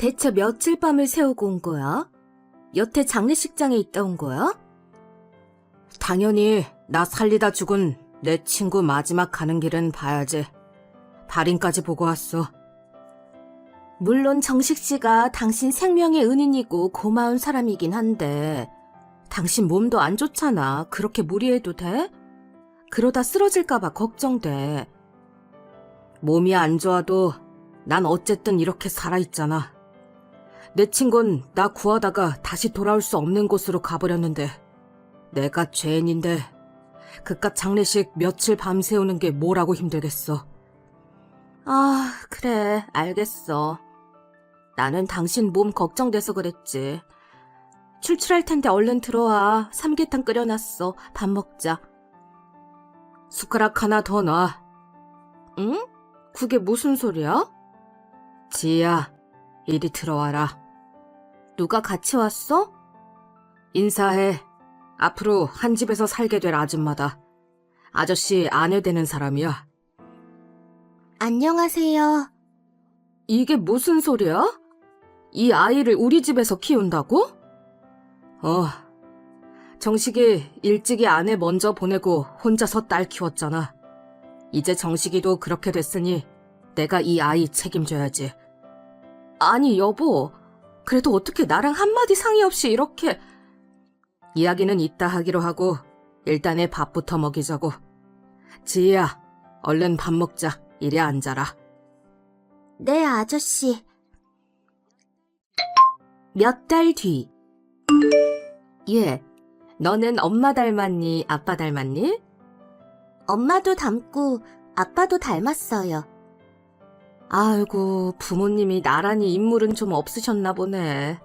대체 며칠 밤을 새우고 온 거야? 여태 장례식장에 있다 온 거야? 당연히 나 살리다 죽은 내 친구 마지막 가는 길은 봐야지. 발인까지 보고 왔어. 물론 정식 씨가 당신 생명의 은인이고 고마운 사람이긴 한데 당신 몸도 안 좋잖아. 그렇게 무리해도 돼? 그러다 쓰러질까봐 걱정돼. 몸이 안 좋아도 난 어쨌든 이렇게 살아있잖아. 내 친구는 나 구하다가 다시 돌아올 수 없는 곳으로 가버렸는데 내가 죄인인데 그깟 장례식 며칠 밤새우는 게 뭐라고 힘들겠어. 아, 그래, 알겠어. 나는 당신 몸 걱정돼서 그랬지. 출출할 텐데 얼른 들어와. 삼계탕 끓여놨어. 밥 먹자. 숟가락 하나 더 놔. 응? 그게 무슨 소리야? 지희야, 이리 들어와라. 누가 같이 왔어? 인사해. 앞으로 한 집에서 살게 될 아줌마다. 아저씨 아내 되는 사람이야. 안녕하세요. 이게 무슨 소리야? 이 아이를 우리 집에서 키운다고? 어. 정식이 일찍이 아내 먼저 보내고 혼자서 딸 키웠잖아. 이제 정식이도 그렇게 됐으니 내가 이 아이 책임져야지. 아니, 여보. 그래도 어떻게 나랑 한마디 상의 없이 이렇게... 이야기는 이따 하기로 하고 일단의 밥부터 먹이자고. 지희야, 얼른 밥 먹자. 이리 앉아라. 네, 아저씨. 몇 달 뒤. 예, 너는 엄마 닮았니? 아빠 닮았니? 엄마도 닮고 아빠도 닮았어요. 아이고, 부모님이 나란히 인물은 좀 없으셨나 보네.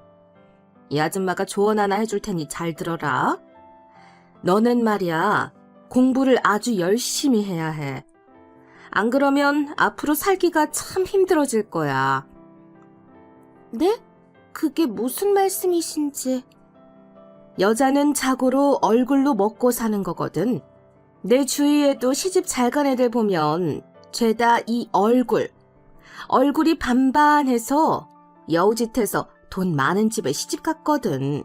이 아줌마가 조언 하나 해줄 테니 잘 들어라. 너는 말이야, 공부를 아주 열심히 해야 해. 안 그러면 앞으로 살기가 참 힘들어질 거야. 네? 그게 무슨 말씀이신지. 여자는 자고로 얼굴로 먹고 사는 거거든. 내 주위에도 시집 잘 간 애들 보면 죄다 이 얼굴. 얼굴이 반반해서 여우짓해서 돈 많은 집에 시집 갔거든.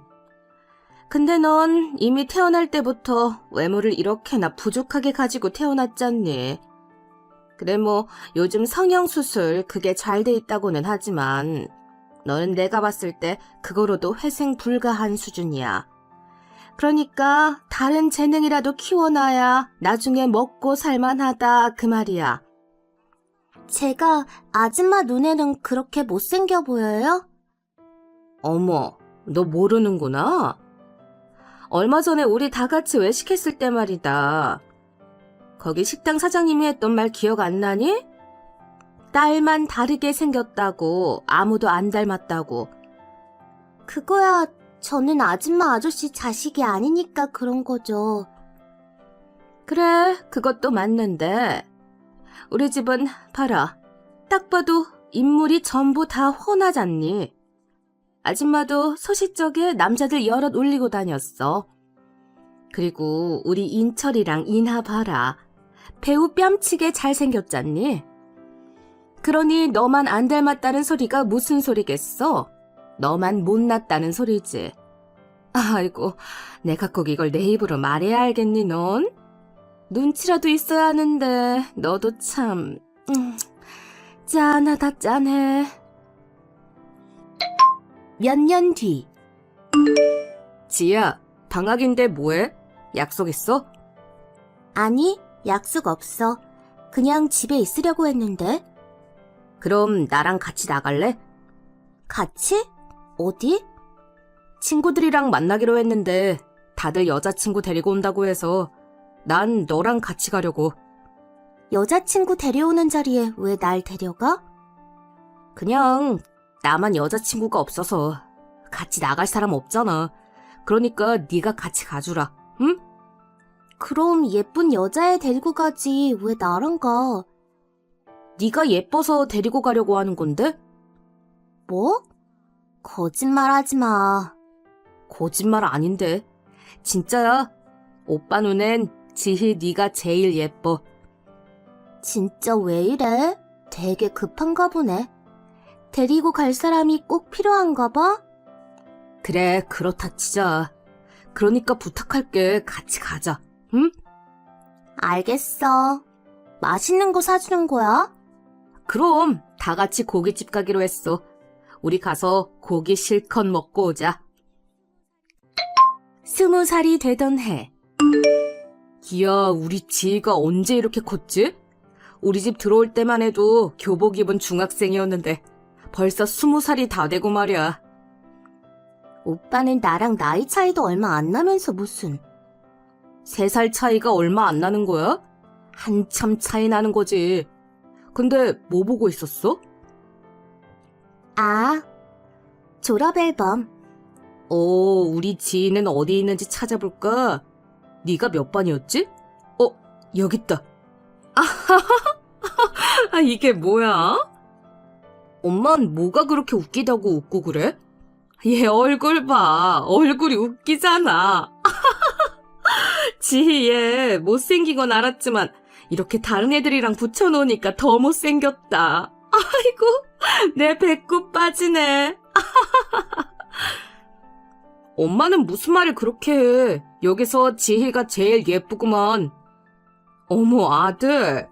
근데 넌 이미 태어날 때부터 외모를 이렇게나 부족하게 가지고 태어났잖니. 그래 뭐 요즘 성형수술 그게 잘 돼 있다고는 하지만 너는 내가 봤을 때 그거로도 회생 불가한 수준이야. 그러니까 다른 재능이라도 키워놔야 나중에 먹고 살만하다 그 말이야. 제가 아줌마 눈에는 그렇게 못생겨 보여요? 어머, 너 모르는구나. 얼마 전에 우리 다 같이 외식했을 때 말이다. 거기 식당 사장님이 했던 말 기억 안 나니? 딸만 다르게 생겼다고, 아무도 안 닮았다고. 그거야, 저는 아줌마 아저씨 자식이 아니니까 그런 거죠. 그래, 그것도 맞는데. 우리 집은, 봐라. 딱 봐도 인물이 전부 다 훤하잖니. 아줌마도 소시적에 남자들 여럿 올리고 다녔어. 그리고 우리 인철이랑 인하 봐라. 배우 뺨치게 잘생겼잖니? 그러니 너만 안 닮았다는 소리가 무슨 소리겠어? 너만 못났다는 소리지. 아이고, 내가 꼭 이걸 내 입으로 말해야 알겠니, 넌? 눈치라도 있어야 하는데, 너도 참, 음, 짠하다 짠해. 몇 년 뒤. 지야, 방학인데 뭐해? 약속 있어? 아니, 약속 없어. 그냥 집에 있으려고 했는데. 그럼 나랑 같이 나갈래? 같이? 어디? 친구들이랑 만나기로 했는데 다들 여자친구 데리고 온다고 해서 난 너랑 같이 가려고. 여자친구 데려오는 자리에 왜 날 데려가? 그냥 나만 여자친구가 없어서 같이 나갈 사람 없잖아. 그러니까 네가 같이 가주라. 응? 그럼 예쁜 여자애 데리고 가지 왜 나랑 가? 네가 예뻐서 데리고 가려고 하는 건데? 뭐? 거짓말하지 마. 거짓말 아닌데. 진짜야. 오빠 눈엔 지희 네가 제일 예뻐. 진짜 왜 이래? 되게 급한가 보네. 데리고 갈 사람이 꼭 필요한가 봐? 그래, 그렇다 치자. 그러니까 부탁할게. 같이 가자. 응? 알겠어. 맛있는 거 사주는 거야? 그럼 다 같이 고깃집 가기로 했어. 우리 가서 고기 실컷 먹고 오자. 스무 살이 되던 해. 이야, 우리 지희가 언제 이렇게 컸지? 우리 집 들어올 때만 해도 교복 입은 중학생이었는데 벌써 스무 살이 다 되고 말이야. 오빠는 나랑 나이 차이도 얼마 안 나면서 무슨. 세 살 차이가 얼마 안 나는 거야? 한참 차이 나는 거지. 근데 뭐 보고 있었어? 아, 졸업 앨범. 어, 우리 지인은 어디 있는지 찾아볼까? 네가 몇 반이었지? 어, 여기 있다. 아, 이게 뭐야? 엄만 뭐가 그렇게 웃기다고 웃고 그래? 얘 얼굴 봐. 얼굴이 웃기잖아. 지희 얘 못생긴 건 알았지만 이렇게 다른 애들이랑 붙여놓으니까 더 못생겼다. 아이고, 내 배꼽 빠지네. 엄마는 무슨 말을 그렇게 해. 여기서 지희가 제일 예쁘구만. 어머, 아들.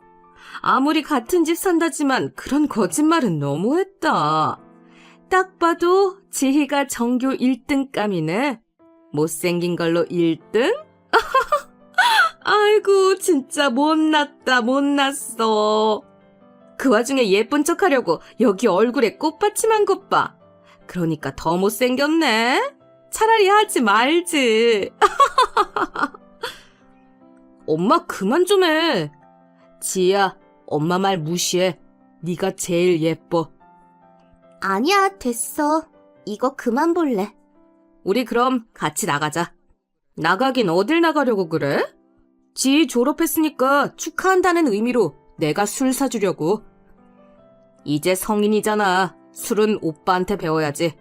아무리 같은 집 산다지만 그런 거짓말은 너무했다. 딱 봐도 지희가 전교 1등감이네. 못생긴 걸로 1등? 아이고, 진짜 못났다, 못났어. 그 와중에 예쁜 척 하려고 여기 얼굴에 꽃받침한 것 봐. 그러니까 더 못생겼네? 차라리 하지 말지. 엄마 그만 좀 해. 지희야, 엄마 말 무시해. 네가 제일 예뻐. 아니야, 됐어. 이거 그만 볼래. 우리 그럼 같이 나가자. 나가긴 어딜 나가려고 그래? 지희 졸업했으니까 축하한다는 의미로 내가 술 사주려고. 이제 성인이잖아. 술은 오빠한테 배워야지.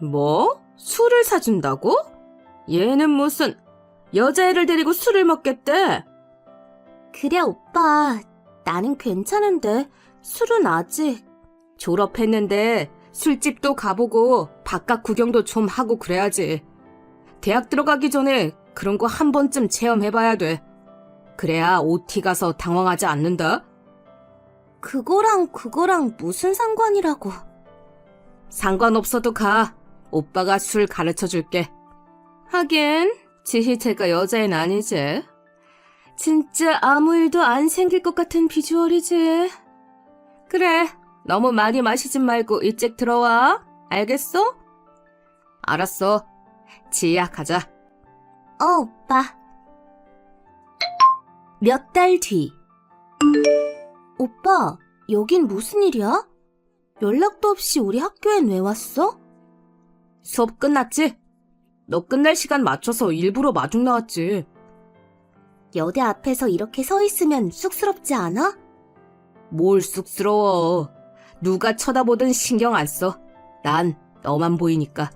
뭐? 술을 사준다고? 얘는 무슨 여자애를 데리고 술을 먹겠대? 그래, 오빠. 나는 괜찮은데, 술은 아직. 졸업했는데 술집도 가보고 바깥 구경도 좀 하고 그래야지. 대학 들어가기 전에 그런 거 한 번쯤 체험해봐야 돼. 그래야 OT 가서 당황하지 않는다. 그거랑 그거랑 무슨 상관이라고. 상관없어도 가. 오빠가 술 가르쳐 줄게. 하긴, 지희 제가 여자애는 아니지. 진짜 아무 일도 안 생길 것 같은 비주얼이지. 그래, 너무 많이 마시진 말고 일찍 들어와. 알겠어? 알았어. 지희야, 가자. 어, 오빠. 몇 달 뒤. 오빠, 여긴 무슨 일이야? 연락도 없이 우리 학교엔 왜 왔어? 수업 끝났지? 너 끝날 시간 맞춰서 일부러 마중 나왔지. 여대 앞에서 이렇게 서 있으면 쑥스럽지 않아? 뭘 쑥스러워. 누가 쳐다보든 신경 안 써. 난 너만 보이니까.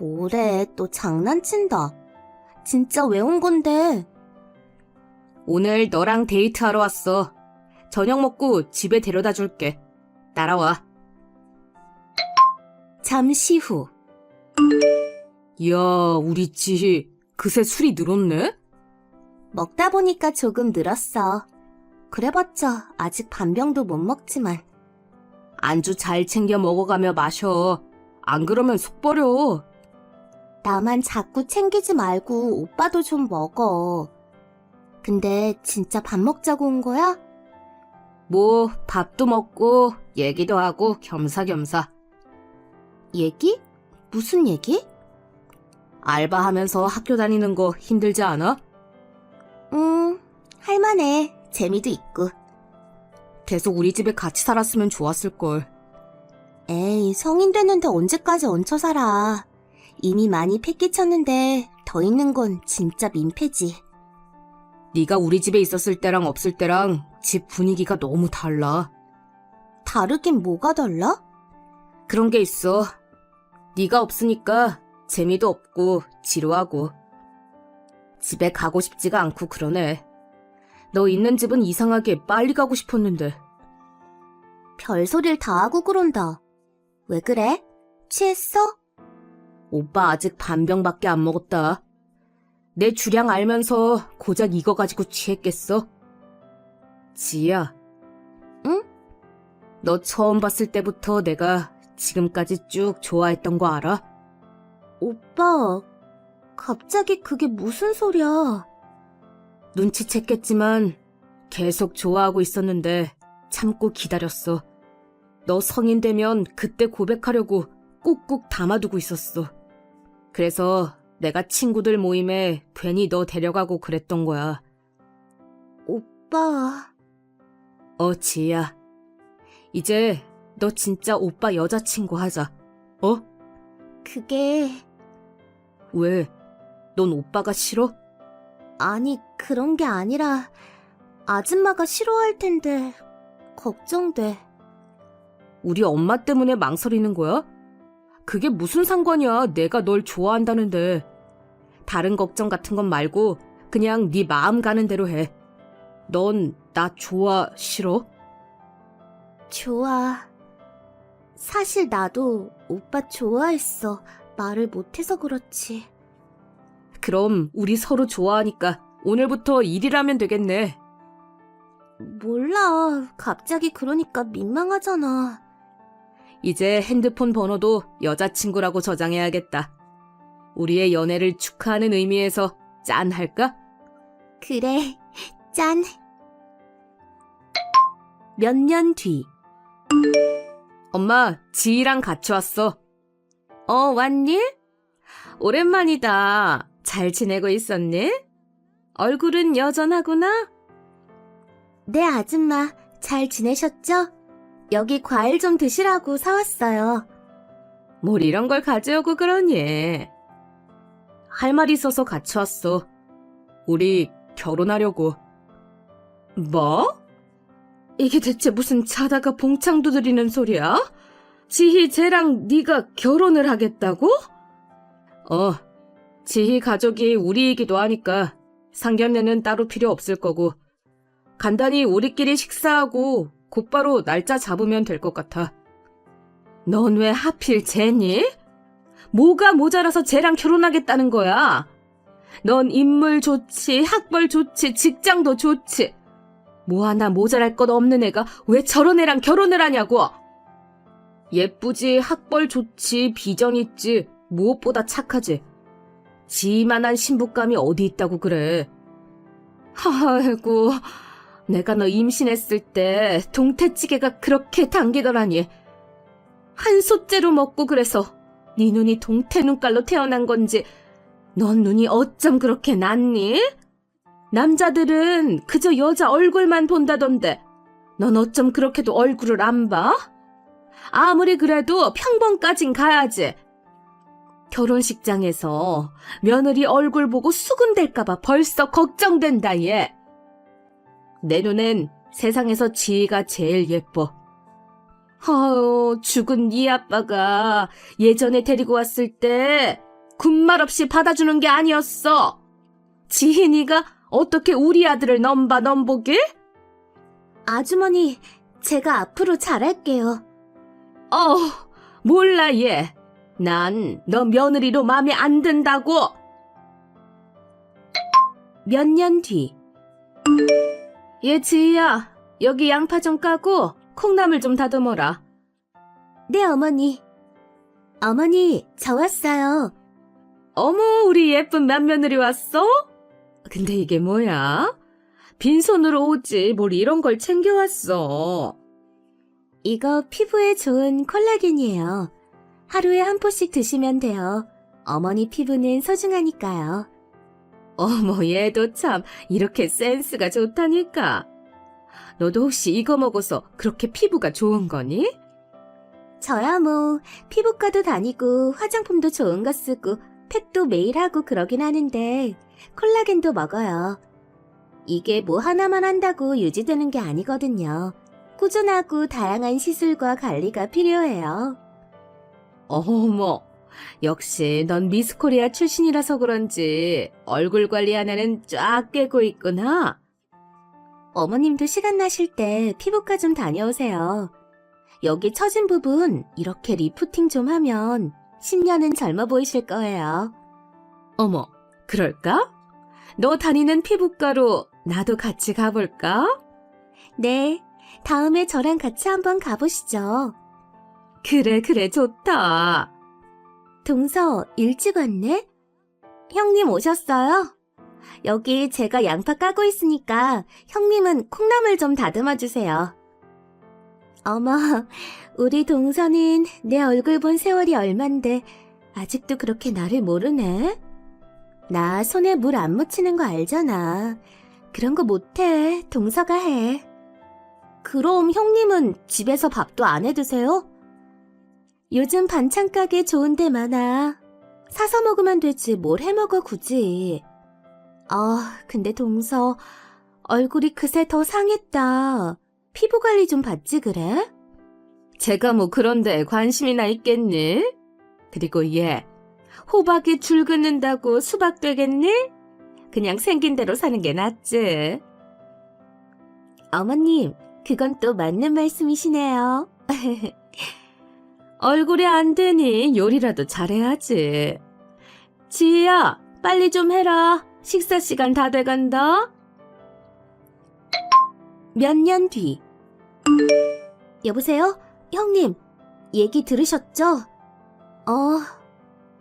뭐래, 또 장난친다. 진짜 왜 온 건데? 오늘 너랑 데이트하러 왔어. 저녁 먹고 집에 데려다 줄게. 따라와. 잠시 후. 이야, 우리 지희, 그새 술이 늘었네? 먹다 보니까 조금 늘었어. 그래봤자 아직 반병도 못 먹지만. 안주 잘 챙겨 먹어가며 마셔. 안 그러면 속 버려. 나만 자꾸 챙기지 말고 오빠도 좀 먹어. 근데 진짜 밥 먹자고 온 거야? 뭐, 밥도 먹고, 얘기도 하고, 겸사겸사. 얘기? 무슨 얘기? 알바하면서 학교 다니는 거 힘들지 않아? 음, 할만해. 재미도 있고. 계속 우리 집에 같이 살았으면 좋았을걸. 에이, 성인 됐는데 언제까지 얹혀 살아. 이미 많이 패끼쳤는데 더 있는 건 진짜 민폐지. 네가 우리 집에 있었을 때랑 없을 때랑 집 분위기가 너무 달라. 다르긴 뭐가 달라? 그런 게 있어. 네가 없으니까 재미도 없고 지루하고 집에 가고 싶지가 않고 그러네. 너 있는 집은 이상하게 빨리 가고 싶었는데 별소리를 다 하고 그런다. 왜 그래? 취했어? 오빠 아직 반병밖에 안 먹었다. 내 주량 알면서 고작 이거 가지고 취했겠어? 지희야. 응? 너 처음 봤을 때부터 내가 지금까지 쭉 좋아했던 거 알아? 오빠, 갑자기 그게 무슨 소리야? 눈치챘겠지만 계속 좋아하고 있었는데 참고 기다렸어. 너 성인 되면 그때 고백하려고 꾹꾹 담아두고 있었어. 그래서 내가 친구들 모임에 괜히 너 데려가고 그랬던 거야. 오빠, 어, 지희야. 이제 너 진짜 오빠 여자친구 하자. 어? 그게, 왜? 넌 오빠가 싫어? 아니, 그런 게 아니라, 아줌마가 싫어할 텐데, 걱정돼. 우리 엄마 때문에 망설이는 거야? 그게 무슨 상관이야. 내가 널 좋아한다는데. 다른 걱정 같은 건 말고 그냥 네 마음 가는 대로 해. 넌 나 좋아 싫어? 좋아. 사실 나도 오빠 좋아했어. 말을 못해서 그렇지. 그럼 우리 서로 좋아하니까 오늘부터 일이라면 되겠네. 몰라. 갑자기 그러니까 민망하잖아. 이제 핸드폰 번호도 여자친구라고 저장해야겠다. 우리의 연애를 축하하는 의미에서 짠 할까? 그래. 짠. 몇 년 뒤. 엄마, 지희랑 같이 왔어. 어, 왔니? 오랜만이다. 잘 지내고 있었니? 얼굴은 여전하구나? 네, 아줌마. 잘 지내셨죠? 여기 과일 좀 드시라고 사왔어요. 뭘 이런 걸 가져오고 그러니? 할 말 있어서 같이 왔어. 우리 결혼하려고. 뭐? 이게 대체 무슨 자다가 봉창 두드리는 소리야? 지희 쟤랑 네가 결혼을 하겠다고? 어, 지희 가족이 우리이기도 하니까 상견례는 따로 필요 없을 거고 간단히 우리끼리 식사하고 곧바로 날짜 잡으면 될 것 같아. 넌 왜 하필 쟤니? 뭐가 모자라서 쟤랑 결혼하겠다는 거야? 넌 인물 좋지, 학벌 좋지, 직장도 좋지. 뭐 하나 모자랄 것 없는 애가 왜 저런 애랑 결혼을 하냐고! 예쁘지, 학벌 좋지, 비전 있지, 무엇보다 착하지. 지만한 신부감이 어디 있다고 그래. 아이고, 내가 너 임신했을 때 동태찌개가 그렇게 당기더라니. 한 솥째로 먹고 그래서 네 눈이 동태 눈깔로 태어난 건지 넌 눈이 어쩜 그렇게 났니? 남자들은 그저 여자 얼굴만 본다던데 넌 어쩜 그렇게도 얼굴을 안 봐? 아무리 그래도 평범까진 가야지. 결혼식장에서 며느리 얼굴 보고 수군댈까봐 벌써 걱정된다 얘. 내 눈엔 세상에서 지희가 제일 예뻐. 아유, 죽은 네 아빠가 예전에 데리고 왔을 때 군말 없이 받아주는 게 아니었어. 지희니가 어떻게 우리 아들을 넘봐 넘보길? 아주머니, 제가 앞으로 잘할게요. 어, 몰라 얘. 난 너 며느리로 마음에 안 든다고. 몇 년 뒤. 얘 지희야, 여기 양파 좀 까고 콩나물 좀 다듬어라. 네, 어머니. 어머니, 저 왔어요. 어머, 우리 예쁜 맏며느리 왔어? 근데 이게 뭐야? 빈손으로 오지 뭘 이런 걸 챙겨왔어. 이거 피부에 좋은 콜라겐이에요. 하루에 한 포씩 드시면 돼요. 어머니 피부는 소중하니까요. 어머, 얘도 참 이렇게 센스가 좋다니까. 너도 혹시 이거 먹어서 그렇게 피부가 좋은 거니? 저야 뭐 피부과도 다니고 화장품도 좋은 거 쓰고 팩도 매일 하고 그러긴 하는데 콜라겐도 먹어요. 이게 뭐 하나만 한다고 유지되는 게 아니거든요. 꾸준하고 다양한 시술과 관리가 필요해요. 어머, 역시 넌 미스코리아 출신이라서 그런지 얼굴 관리 하나는 쫙 깨고 있구나. 어머님도 시간 나실 때 피부과 좀 다녀오세요. 여기 처진 부분 이렇게 리프팅 좀 하면 10년은 젊어 보이실 거예요. 어머, 그럴까? 너 다니는 피부과로 나도 같이 가볼까? 네, 다음에 저랑 같이 한번 가보시죠. 그래, 그래, 좋다. 동서 일찍 왔네? 형님 오셨어요? 여기 제가 양파 까고 있으니까 형님은 콩나물 좀 다듬어 주세요. 어머, 우리 동서는 내 얼굴 본 세월이 얼만데 아직도 그렇게 나를 모르네? 나 손에 물 안 묻히는 거 알잖아. 그런 거 못해. 동서가 해. 그럼 형님은 집에서 밥도 안 해 드세요? 요즘 반찬 가게 좋은 데 많아. 사서 먹으면 되지 뭘 해 먹어 굳이. 아, 근데 동서 얼굴이 그새 더 상했다. 피부 관리 좀 받지 그래? 제가 뭐 그런데 관심이나 있겠니? 그리고 얘, 호박이 줄 긋는다고 수박 되겠니? 그냥 생긴 대로 사는 게 낫지. 어머님, 그건 또 맞는 말씀이시네요. 얼굴이 안 되니 요리라도 잘해야지. 지희야, 빨리 좀 해라. 식사 시간 다 돼간다. 몇 년 뒤. 여보세요? 형님, 얘기 들으셨죠? 어,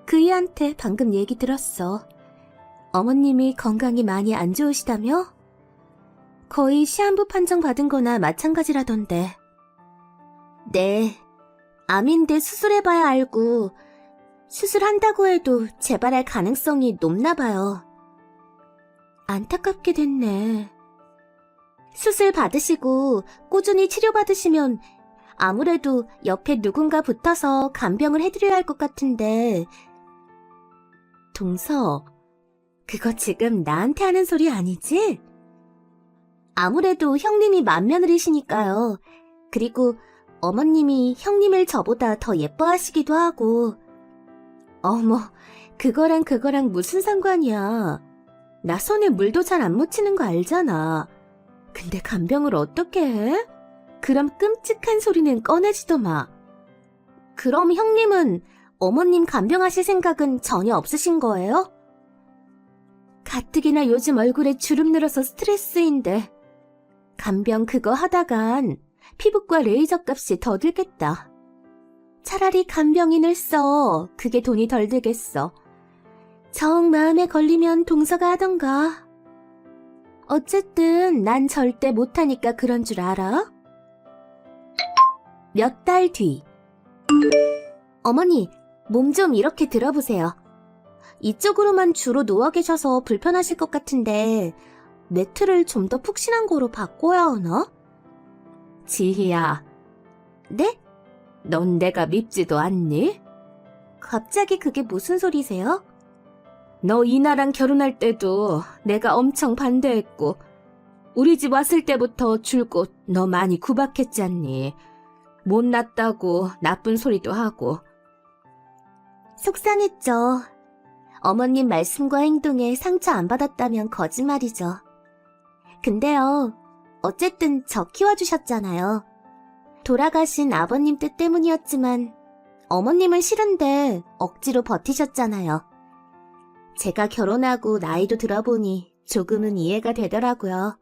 그이한테 방금 얘기 들었어. 어머님이 건강이 많이 안 좋으시다며? 거의 시한부 판정 받은 거나 마찬가지라던데. 네. 암인데 수술해봐야 알고, 수술한다고 해도 재발할 가능성이 높나 봐요. 안타깝게 됐네. 수술 받으시고 꾸준히 치료받으시면 아무래도 옆에 누군가 붙어서 간병을 해드려야 할 것 같은데. 동서, 그거 지금 나한테 하는 소리 아니지? 아무래도 형님이 맏며느리시니까요. 그리고 어머님이 형님을 저보다 더 예뻐하시기도 하고. 어머, 그거랑 그거랑 무슨 상관이야. 나 손에 물도 잘 안 묻히는 거 알잖아. 근데 간병을 어떻게 해? 그럼 끔찍한 소리는 꺼내지도 마. 그럼 형님은 어머님 간병하실 생각은 전혀 없으신 거예요? 가뜩이나 요즘 얼굴에 주름 늘어서 스트레스인데. 간병 그거 하다간 피부과 레이저 값이 더 들겠다. 차라리 간병인을 써. 그게 돈이 덜 들겠어. 정 마음에 걸리면 동서가 하던가. 어쨌든 난 절대 못하니까 그런 줄 알아? 몇 달 뒤. 어머니, 몸 좀 이렇게 들어보세요. 이쪽으로만 주로 누워 계셔서 불편하실 것 같은데, 매트를 좀 더 푹신한 거로 바꿔야 하나? 지희야, 네? 넌 내가 밉지도 않니? 갑자기 그게 무슨 소리세요? 너 이나랑 결혼할 때도 내가 엄청 반대했고, 우리 집 왔을 때부터 줄곧 너 많이 구박했잖니. 못났다고 나쁜 소리도 하고. 속상했죠. 어머님 말씀과 행동에 상처 안 받았다면 거짓말이죠. 근데요, 어쨌든 저 키워주셨잖아요. 돌아가신 아버님 뜻 때문이었지만, 어머님은 싫은데 억지로 버티셨잖아요. 제가 결혼하고 나이도 들어보니 조금은 이해가 되더라고요.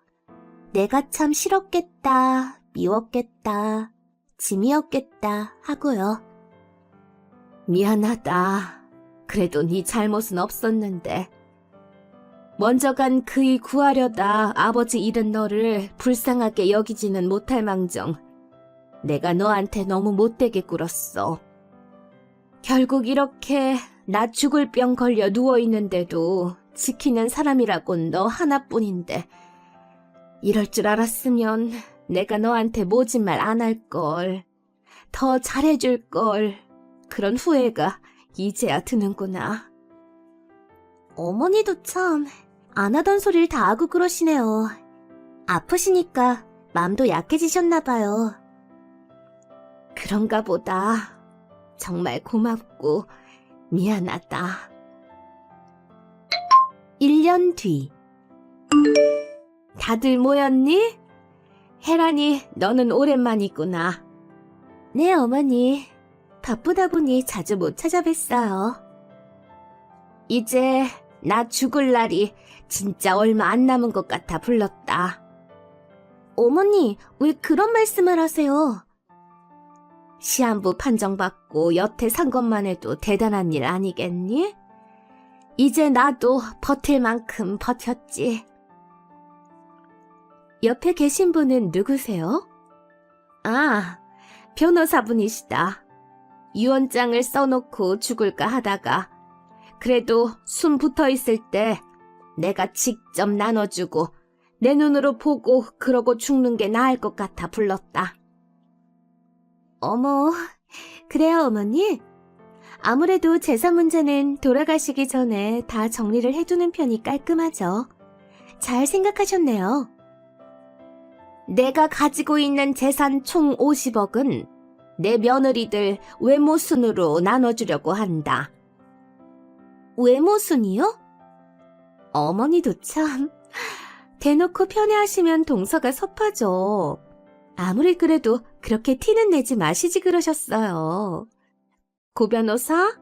내가 참 싫었겠다, 미웠겠다, 짐이었겠다 하고요. 미안하다. 그래도 네 잘못은 없었는데. 먼저 간 그이 구하려다 아버지 잃은 너를 불쌍하게 여기지는 못할 망정. 내가 너한테 너무 못되게 굴었어. 결국 이렇게 나 죽을 병 걸려 누워있는데도 지키는 사람이라곤 너 하나뿐인데. 이럴 줄 알았으면 내가 너한테 모진 말 안 할걸. 더 잘해줄걸. 그런 후회가 이제야 드는구나. 어머니도 참 안 하던 소리를 다 하고 그러시네요. 아프시니까 마음도 약해지셨나 봐요. 그런가 보다. 정말 고맙고 미안하다. 1년 뒤. 다들 모였니? 혜란이, 너는 오랜만이구나. 네, 어머니. 바쁘다 보니 자주 못 찾아뵀어요. 이제 나 죽을 날이 진짜 얼마 안 남은 것 같아 불렀다. 어머니, 왜 그런 말씀을 하세요? 시한부 판정받고 여태 산 것만 해도 대단한 일 아니겠니? 이제 나도 버틸 만큼 버텼지. 옆에 계신 분은 누구세요? 아, 변호사분이시다. 유언장을 써놓고 죽을까 하다가 그래도 숨 붙어 있을 때 내가 직접 나눠주고 내 눈으로 보고 그러고 죽는 게 나을 것 같아 불렀다. 어머, 그래요 어머니? 아무래도 재산 문제는 돌아가시기 전에 다 정리를 해두는 편이 깔끔하죠. 잘 생각하셨네요. 내가 가지고 있는 재산 총 50억은 내 며느리들 외모 순으로 나눠주려고 한다. 외모순이요? 어머니도 참 대놓고 편애하시면 동서가 섭하죠. 아무리 그래도 그렇게 티는 내지 마시지 그러셨어요. 고 변호사?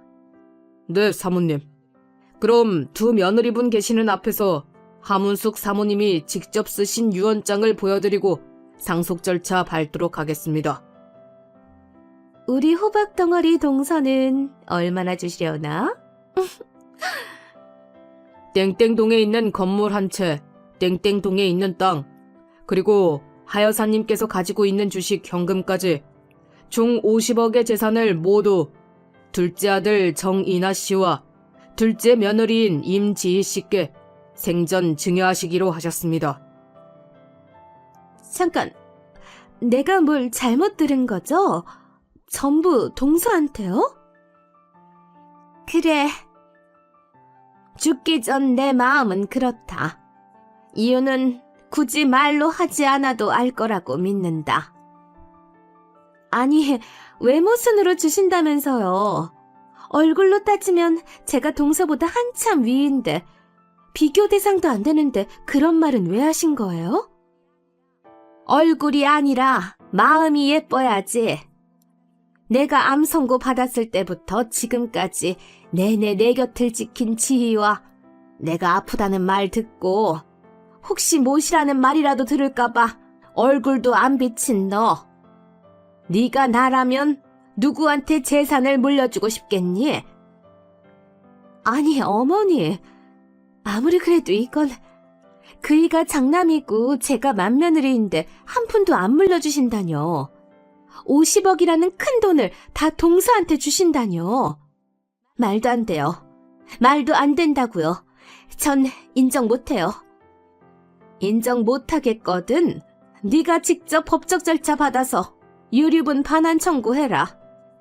네, 사모님. 그럼 두 며느리분 계시는 앞에서 하문숙 사모님이 직접 쓰신 유언장을 보여드리고 상속 절차 밟도록 하겠습니다. 우리 호박 덩어리 동서는 얼마나 주시려나? 땡땡동에 있는 건물 한 채, 땡땡동에 있는 땅, 그리고 하여사님께서 가지고 있는 주식 현금까지 총 50억의 재산을 모두 둘째 아들 정인하 씨와 둘째 며느리인 임지희 씨께 생전 증여하시기로 하셨습니다. 잠깐, 내가 뭘 잘못 들은 거죠? 전부 동서한테요? 그래. 죽기 전 내 마음은 그렇다. 이유는 굳이 말로 하지 않아도 알 거라고 믿는다. 아니, 외모순으로 주신다면서요. 얼굴로 따지면 제가 동서보다 한참 위인데, 비교 대상도 안 되는데 그런 말은 왜 하신 거예요? 얼굴이 아니라 마음이 예뻐야지. 내가 암 선고 받았을 때부터 지금까지 내내 내 곁을 지킨 지희와 내가 아프다는 말 듣고 혹시 못이라는 말이라도 들을까봐 얼굴도 안 비친 너. 네가 나라면 누구한테 재산을 물려주고 싶겠니? 아니 어머니 아무리 그래도 이건 그이가 장남이고 제가 맏며느리인데 한 푼도 안 물려주신다뇨. 50억이라는 큰 돈을 다 동서한테 주신다뇨. 말도 안 돼요. 말도 안 된다고요. 전 인정 못해요. 인정 못하겠거든. 네가 직접 법적 절차 받아서 유류분 반환 청구해라.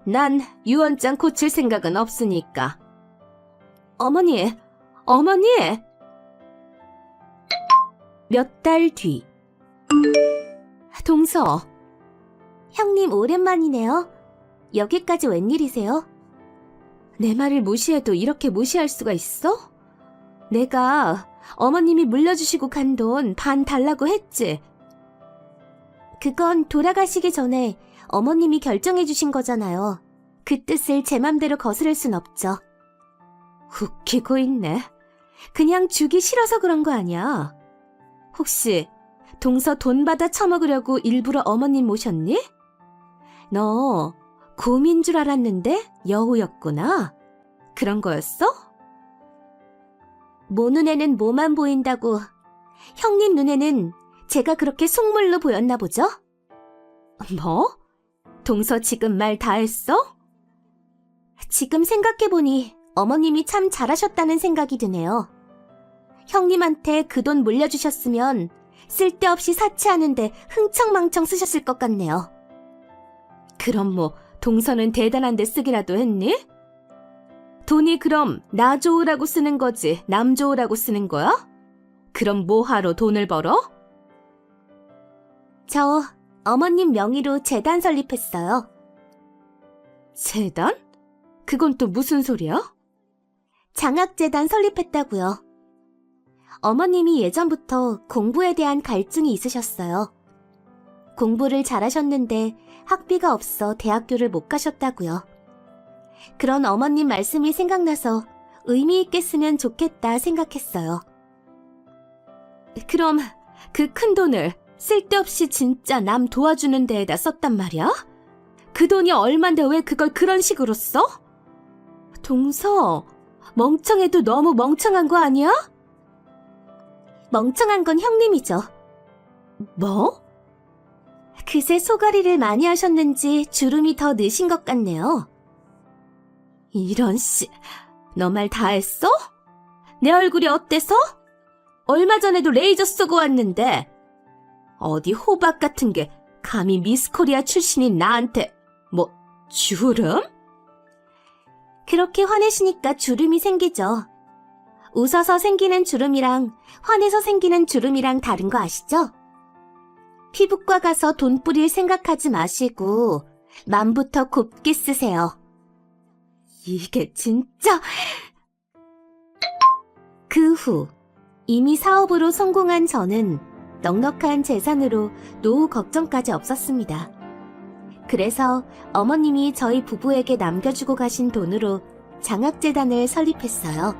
난 유언장 고칠 생각은 없으니까. 어머니, 어머니! 몇 달 뒤. 동서. 형님 오랜만이네요. 여기까지 웬일이세요? 내 말을 무시해도 이렇게 무시할 수가 있어? 내가 어머님이 물려주시고 간 돈 반 달라고 했지. 그건 돌아가시기 전에 어머님이 결정해 주신 거잖아요. 그 뜻을 제 맘대로 거스를 순 없죠. 웃기고 있네. 그냥 주기 싫어서 그런 거 아니야. 혹시 동서 돈 받아 처먹으려고 일부러 어머님 모셨니? 너 곰인 줄 알았는데 여우였구나. 그런 거였어? 모 눈에는 뭐만 보인다고 형님 눈에는 제가 그렇게 속물로 보였나 보죠? 뭐? 동서 지금 말 다 했어? 지금 생각해보니 어머님이 참 잘하셨다는 생각이 드네요. 형님한테 그 돈 물려주셨으면 쓸데없이 사치하는데 흥청망청 쓰셨을 것 같네요. 그럼 뭐 동서는 대단한 데 쓰기라도 했니? 돈이 그럼 나 좋으라고 쓰는 거지 남 좋으라고 쓰는 거야? 그럼 뭐하러 돈을 벌어? 저 어머님 명의로 재단 설립했어요. 재단? 그건 또 무슨 소리야? 장학재단 설립했다고요. 어머님이 예전부터 공부에 대한 갈증이 있으셨어요. 공부를 잘하셨는데 학비가 없어 대학교를 못 가셨다고요. 그런 어머님 말씀이 생각나서 의미 있게 쓰면 좋겠다 생각했어요. 그럼 그 큰 돈을 쓸데없이 진짜 남 도와주는 데에다 썼단 말이야? 그 돈이 얼만데 왜 그걸 그런 식으로 써? 동서, 멍청해도 너무 멍청한 거 아니야? 멍청한 건 형님이죠. 뭐? 그새 소가리를 많이 하셨는지 주름이 더 느신 것 같네요. 이런 씨, 너 말 다 했어? 내 얼굴이 어때서? 얼마 전에도 레이저 쏘고 왔는데 어디 호박 같은 게 감히 미스코리아 출신인 나한테 뭐 주름? 그렇게 화내시니까 주름이 생기죠. 웃어서 생기는 주름이랑 화내서 생기는 주름이랑 다른 거 아시죠? 피부과 가서 돈 뿌릴 생각하지 마시고 맘부터 곱게 쓰세요. 이게 진짜 그 후 이미 사업으로 성공한 저는 넉넉한 재산으로 노후 걱정까지 없었습니다. 그래서 어머님이 저희 부부에게 남겨주고 가신 돈으로 장학재단을 설립했어요.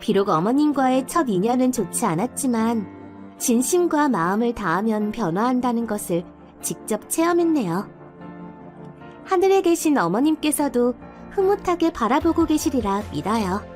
비록 어머님과의 첫 인연은 좋지 않았지만 진심과 마음을 다하면 변화한다는 것을 직접 체험했네요. 하늘에 계신 어머님께서도 흐뭇하게 바라보고 계시리라 믿어요.